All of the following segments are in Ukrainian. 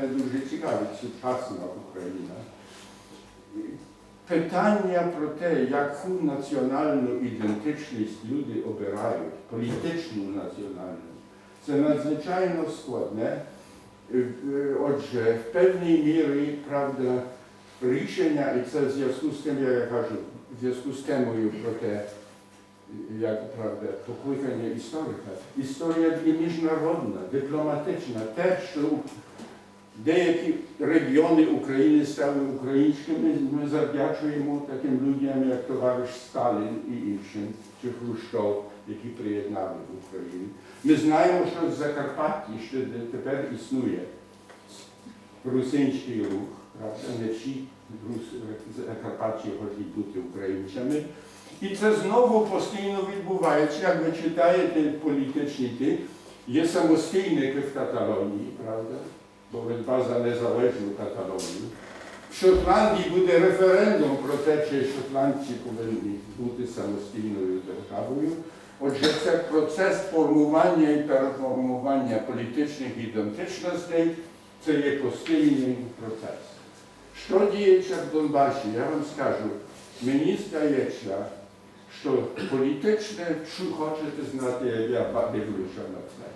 Мене дуже цікавить сучасна Україна. Питання про те, яку національну ідентичність люди обирають, політичну національну, це надзвичайно складне. Е, е, Отже, в певній мірі, правда, рішення, і це в зв'язку з тим, як я кажу, в зв'язку з темою про те, як правда, покликання історика. Історія є міжнародна, дипломатична, те, що деякі регіони України стали українськими, ми завдячуємо таким людям, як товариш Сталін і іншим, чи Хрущов, які приєднали Україну. Ми знаємо, що в Закарпатті ще тепер існує русинський рух, правда, не всі Закарпатці хочуть бути українцями. І це знову постійно відбувається, як ви читаєте політичні є самостійники в Каталонії, правда? Боротьба за незалежну Каталонію. В Шотландії буде референдум про те, чи шотландці повинні бути самостійною державою. Отже, це процес формування і переформування політичних ідентичностей, це є постійний процес. Що діється в Донбасі? Я вам скажу, мені здається, що політичне, що хочете знати, як я дивлюся на це.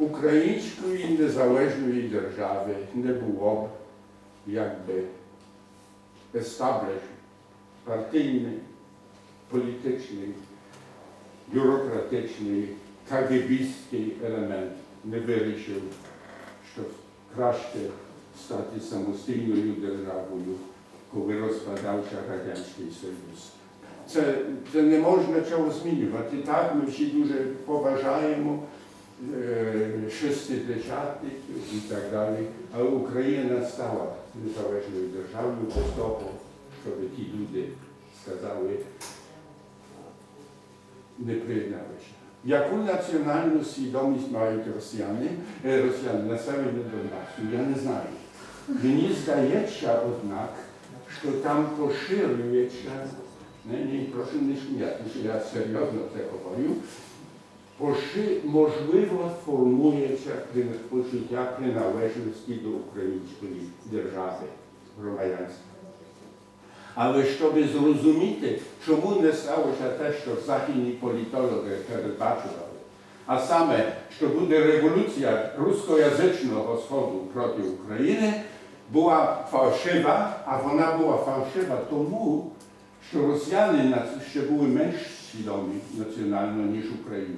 Української незалежної держави не було б, якби establish, партійний, політичний, бюрократичний, кагибістський елемент не вирішив, що краще стати самостійною державою, коли розпадався Радянський Союз. Це, це не можна чого змінювати. Так, ми всі дуже поважаємо е, шестидесятників і так далі. Але Україна стала незалежною державою без того, щоб ті люди сказали, не приєдналися. Яку національну свідомість мають росіяни, е, росіяни, населення Донбасу, я не знаю. Мені здається, однак, що там поширюється, не, ні, прошу не сміятися, я серйозно це говорю, поши, можливо, формується при- почуття приналежності до української держави, громадянства. Але щоб зрозуміти, чому не сталося те, що західні політологи передбачували, а саме, що буде революція рускоязичного сходу проти України, була фальшива, а вона була фальшива тому, що росіяни на- ще були менш свідомі національно, ніж українці.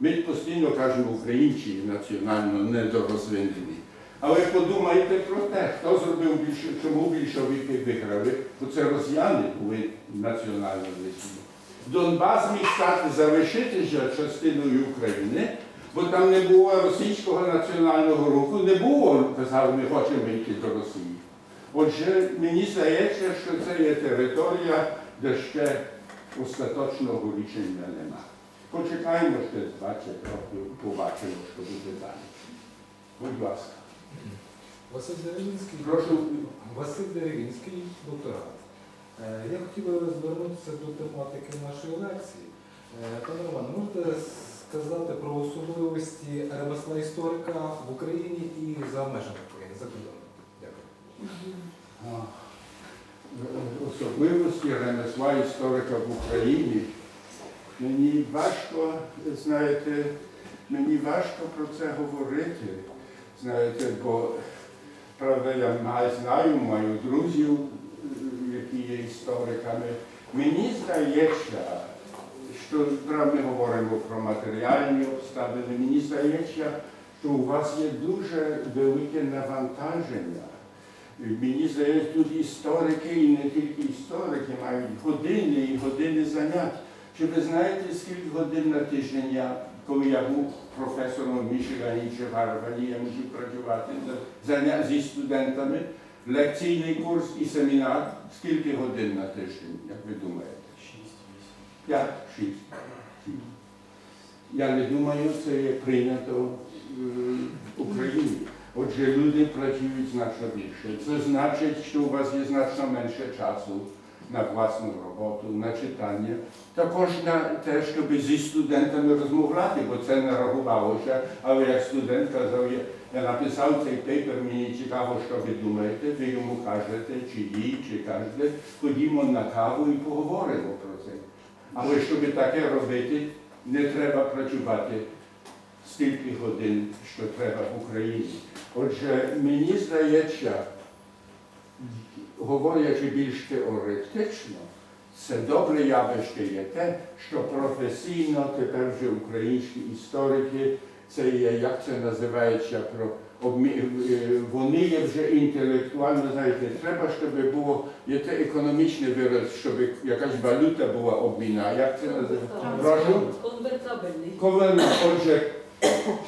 Ми постійно кажемо, українці національно недорозвинені. Але подумайте про те, хто зробив більше, чому більшовики виграли, бо це росіяни були національно несвідомі. Донбас міг стати залишитися частиною України, бо там не було російського національного руху, не було, казали, ми хочемо йти до Росії. Отже, мені здається, що це є територія, де ще остаточного рішення нема. Почекаємо ще 20 років, побачимо, що буде далі. Будь ласка. Василь Деревінський. Прошу. Василь Деревінський, докторат. Е, Я хотів би звернутися до тематики нашої лекції. Е, Пане Романе, можете сказати про особливості ремесла історика в Україні і за межами України, за кордоном? Дякую. А, Особливості ремесла історика в Україні. Мені важко, знаєте, мені важко про це говорити. Знаєте, бо правда, я маю, знаю, маю друзів, які є істориками. Мені здається, що ми говоримо про матеріальні обставини. Мені здається, що у вас є дуже велике навантаження. Мені здається, тут історики і не тільки історики мають години і години занять. Чи ви знаєте, скільки годин на тиждень я, коли я був професором в Мічигані чи в Гарварді, я мушу працювати зі студентами, лекційний курс і семінар, скільки годин на тиждень, як ви думаєте? П'ять, шість. Шість. Я не думаю, це є прийнято е, в Україні. Отже, люди працюють значно більше. Це значить, що у вас є значно менше часу на власну роботу, на читання. Також на те, щоб зі студентами розмовляти, бо це не рахувалося. Але як студент казав, я, написав цей пейпер, мені цікаво, що ви думаєте, ви йому кажете, чи їй, чи кажете, ходімо на каву і поговоримо про це. Але щоб таке робити, не треба працювати стільки годин, що треба в Україні. Отже, мені здається, говорячи більш теоретично, це добре явище є те, що професійно тепер вже українські історики, це є, як це називається, про е, вони є вже інтелектуально, знаєте, треба, щоб було, є те економічний вираз, щоб якась валюта була обмінна. Як це називається? Конвертабельний. Ковально, отже,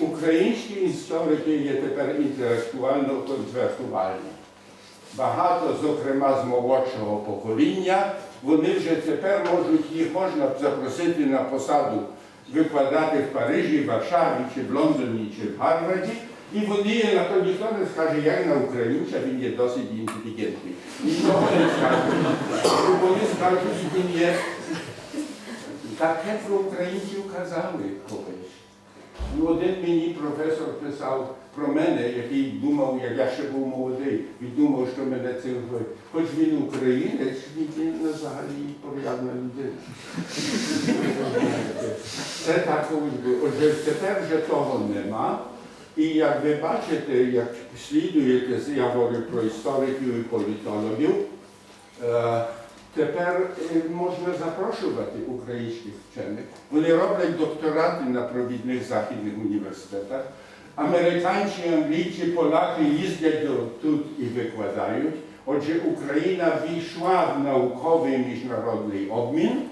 українські історики є тепер інтелектуально конвертувальні. Багато, зокрема, з молодшого покоління, вони вже тепер можуть, їх можна запросити на посаду викладати в Парижі, Варшаві, чи в Лондоні, чи в Гарварді, і вони на то ніхто не скаже, як на українця, він є досить інтелігентний. Нічого не скаже. Вони скажуть, він є Таке про українців казали Ну, один мені професор писав про мене, який думав, як я ще був молодий, він думав, що мене це вбив. Хоч він українець, він взагалі порядна людина. Це так було. Отже, тепер вже того нема. І як ви бачите, як слідуєте, я говорю про істориків і політологів, е, Тепер е, можна запрошувати українських вчених. Вони роблять докторати на провідних західних університетах. Американці, англійці, поляки їздять тут і викладають. Отже, Україна війшла в науковий міжнародний обмін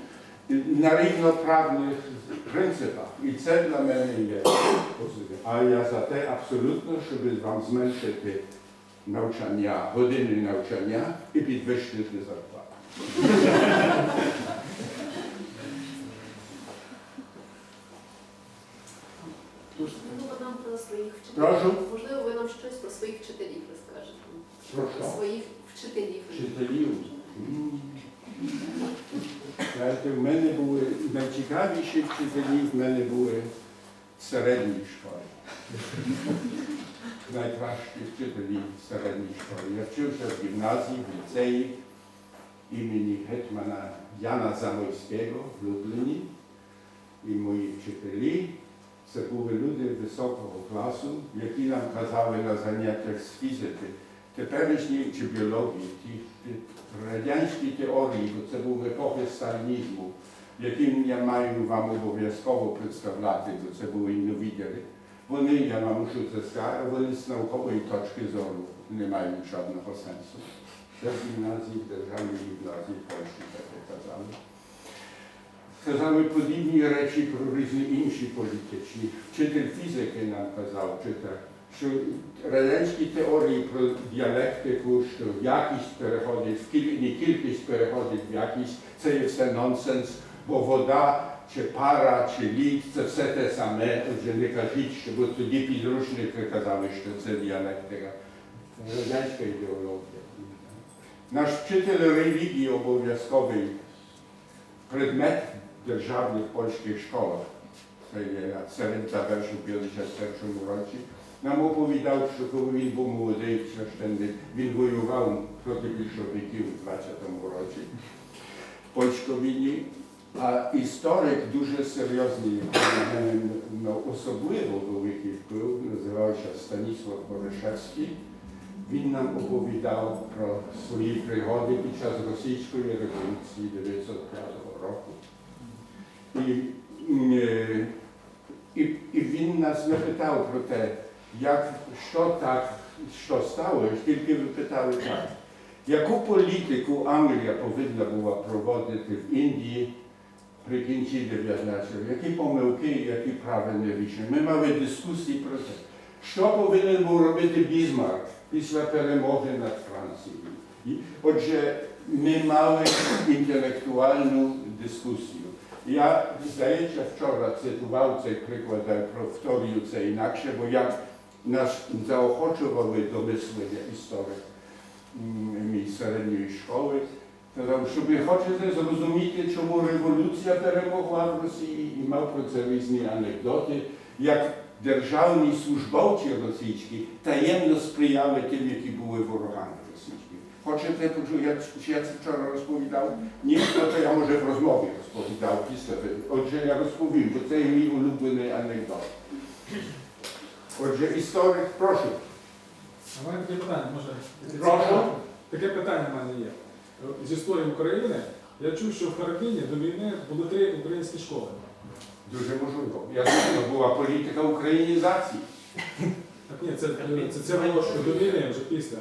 на рівноправних принципах. І це для мене є позитив. А я за те абсолютно, щоб вам зменшити навчання, години навчання і підвищити зарплату. Можливо, нам про своїх Прошу? вчителів. Можливо, ви нам щось про своїх вчителів розкажете. Про що? своїх вчителів. Вчителів. Знаєте, в мене були найцікавіші вчителі, в мене були в середній школі. Найкращі вчителі в середній школі. Я вчився в гімназії, в ліцеї імені гетьмана Яна Замойського в Любліні. І мої вчителі це були люди високого класу, які нам казали на заняттях з фізики, теперішній чи біології, ті, ті радянські теорії, бо це був епохи сталінізму, яким я маю вам обов'язково представляти, бо це були новідери. Вони, я вам мушу це сказати, вони з наукової точки зору не мають жодного сенсу. Це в гімназії, в державній гімназії Польщі таке казали. Казали подібні речі про різні інші політичні. Вчитель фізики нам казав, чи так, що радянські теорії про діалектику, що якість переходить в кіль... не кількість переходить в якість, це є все нонсенс, бо вода, чи пара, чи лід, це все те саме, отже не кажіть, що бо тоді підручники казали, що це діалектика. Радянська ідеологія. Наш вчитель релігії обов'язковий предмет в державних польських школах. Це є середня вершу в 51 році. Нам оповідав, що коли він був молодий священник, він воював проти більшовиків у 20-му році в польськовині. А історик дуже серйозний, який на мене ну, особливо Він нам оповідав про свої пригоди під час російської революції 1905 року. І, е, і, і він нас запитав про те, як, що так, що сталося, тільки ви питали так. Яку політику Англія повинна була проводити в Індії при кінці 19-го? Які помилки, які правильні рішення? Ми мали дискусії про це. Що повинен був робити Бізмарк після перемоги над Францією? І, Отже, ми мали інтелектуальну дискусію. Я, здається, вчора цитував цей приклад, але повторюю це інакше, бо як нас заохочували до мислення історик мій середньої школи, казав, що ви хочете зрозуміти, чому революція перемогла в Росії, і мав про це різні анекдоти, як державні службовці російські таємно сприяли тим, які були ворогами російськими. Хочете почути, я, чи я це вчора розповідав? Ні, то я може в розмові розповідав після. Отже, я розповім, бо це мій улюблений анекдот. Отже, історик, прошу. А в мене таке питання, може. Прошу. Таке питання в мене є. З історії України я чув, що в Харківні до війни були три українські школи. Дуже можливо. Я думаю, була політика українізації. Так ні, це, це, це було до війни, вже після.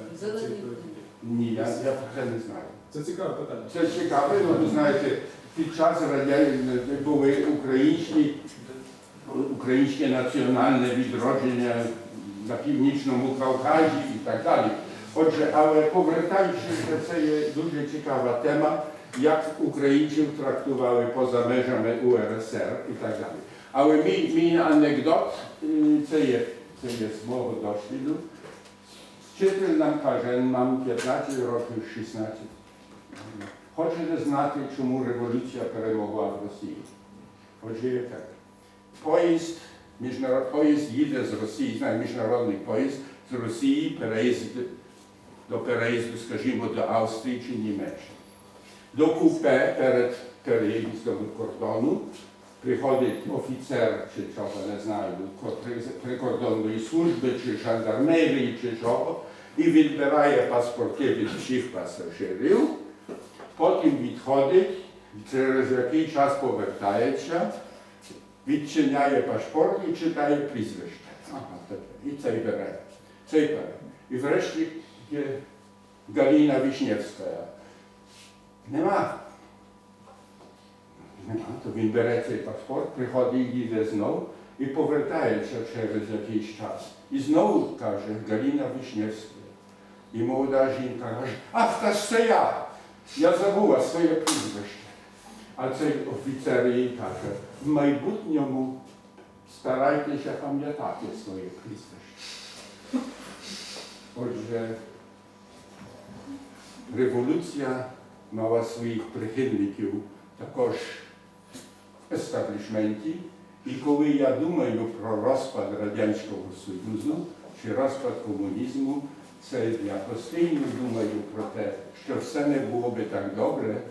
Ні, я, я про це не знаю. Це цікаве питання. Це цікаве, ну, ви знаєте, під час радянської були українські, українське національне відродження на північному Кавказі і так далі. Отже, але повертаючись, це є дуже цікава тема, як українців трактували поза межами УРСР і так далі. Але мій, мій анекдот, е, це є, це є з мого досвіду. Вчитель нам каже, нам 15 років, 16. Хочете знати, чому революція перемогла в Росії? Отже, є так. Поїзд, міжнарод, поїзд їде з Росії, знаю, міжнародний поїзд з Росії переїзд, до переїзду, скажімо, до Австрії чи Німеччини. До купе перед переїздом кордону приходить офіцер чи чого, не знаю, котри- прикордонної служби, чи жандармерії, чи чого, і відбирає паспорти від всіх пасажирів, потім відходить, через який час повертається, відчиняє паспорт і читає прізвище. Ага, тепер. І цей бере, цей бере. І врешті є Галина Вишневська. Нема. Нема, то він бере цей паспорт, приходить, їде знов і повертається через якийсь час. І знову каже Галина Вишневська. І молода жінка каже, ах, та ж це я! Я забула своє прізвище. А цей офіцер їй каже, в майбутньому старайтеся пам'ятати своє прізвище. Отже, революція мала своїх прихильників також в естаблішменті. І коли я думаю про розпад Радянського Союзу чи розпад комунізму, це я постійно думаю про те, що все не було би так добре,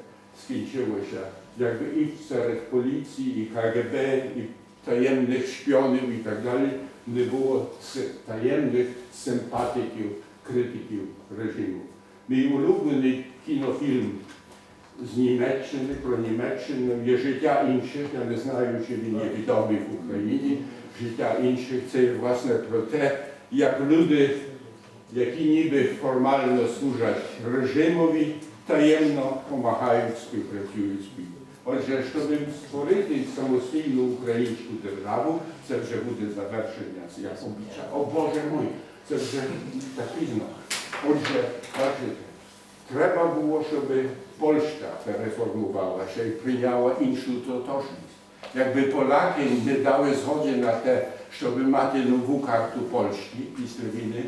скінчилося, якби і серед поліції, і КГБ, і таємних шпіонів і так далі не було таємних симпатиків, критиків режиму. Мій улюблений кінофільм з Німеччини про Німеччину є життя інших. Я не знаю, чи він є відомий в Україні. Життя інших це власне про те, як люди, які ніби формально служать режимові, таємно допомагають, співпрацюють з. Отже, щоб створити самостійну українську державу, це вже буде завершення, я обіцяв. О Боже мой, це вже так пізно. Отже, бачите, Треба було, щоб Польща переформувалася і прийняла іншу тотожність. Якби Поляки не дали згоди на те, щоб мати нову карту Польщі після війни,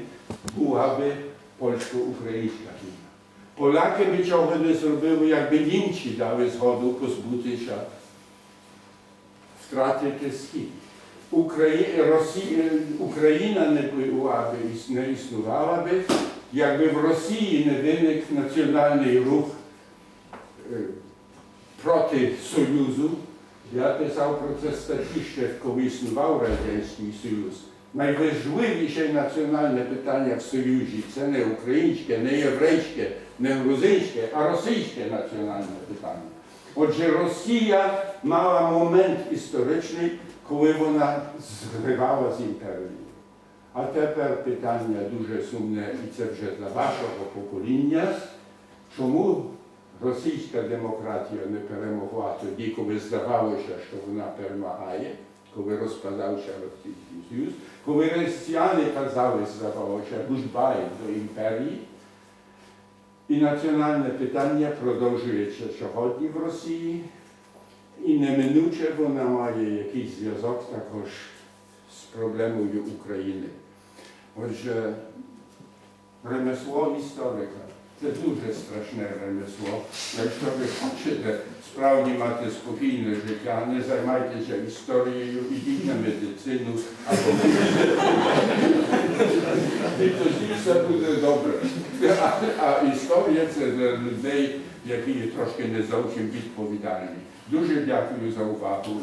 була би польсько-українська війна. Поляки би цього не зробили, якби німці дали згоду позбутися, втратити схід. Украї... Росія... Україна не була би, іс- не існувала би, якби в Росії не виник національний рух е, проти Союзу. Я писав про це статті ще коли існував Радянський Союз. Найважливіше національне питання в Союзі це не українське, не єврейське, не грузинське, а російське національне питання. Отже, Росія мала момент історичний, коли вона зривала з імперією. А тепер питання дуже сумне, і це вже для вашого покоління. Чому російська демократія не перемогла тоді, коли здавалося, що вона перемагає, коли розпадався Російський Союз, коли росіяни казали, здавалося, гудбай до імперії. І національне питання продовжується сьогодні в Росії, і неминуче вона має якийсь зв'язок також з проблемою України. Отже, ремесло історика Це дуже страшне ремесло. Якщо ви хочете справді мати спокійне життя, не займайтеся історією, ідіть на медицину або і тоді все буде добре. А, а історія це для людей, які є трошки не зовсім відповідальні. Дуже дякую за увагу.